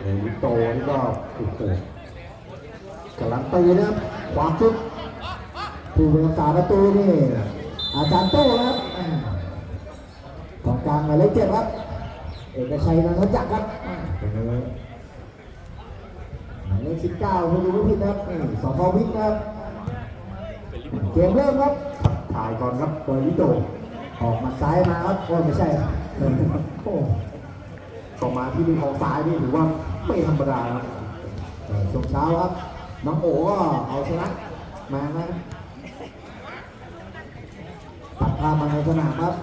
เอวิโตนี่ก็โอ้โหการันตีนะครับความฟิตผู้บริษาประตูนี่อาจารย์โต้ครับอ่าของกลางหมายเลขเจ็ดครับเอกชัยนันทจักรครับอ่าตรงนี้หมายเลขสิบเก้าไม่รู้ไม่ผิดนะครับนี่สพวิทย์นะครับเกมเริ่มครับถ่ายก่อนครับเอวิโตออกมาซ้ายมาครับโอ้ไม่ใช่ครับโอ้ เข้ามาที่มือของซ้ายนี่ถือว่าไม่ธรรมดาครับช่วงเช้าครับ น้องโอ๋ก็เอาชนะมานะตัดภาพมาในสนามครับ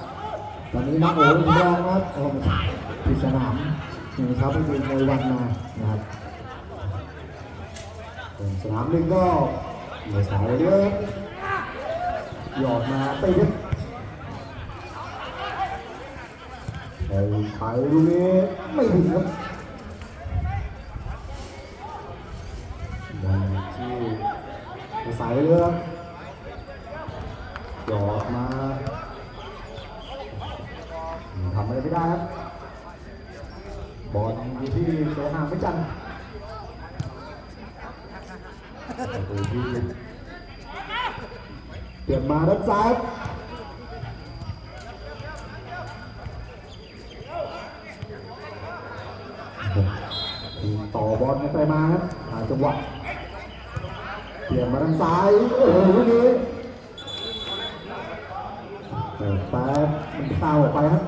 ตอนนี้น้องโอ๋เป็นรองครับโอ้ไม่ใช่ที่สนามนี่เขาไปดูมวยวันมานะครับสนามหนึ่งก็เหลือสายเยอะหยอดมาตีครับ ไปไปลูกนี้ไม่ถึงครับบอลที่สายเรือครับหยอดมาทำอะไรไม่ได้ครับ บอลอยู่ที่ตัวหาไม่จันทร์ประตูที่เปลี่ยนมาด้านซ้ายทีม ต่อบอลกันไปมาครับหาจังหวะเปลี่ยนมาด้านซ้าย โอ้โหลูกนี้เปิดแต่มันเข้าออกไปครับ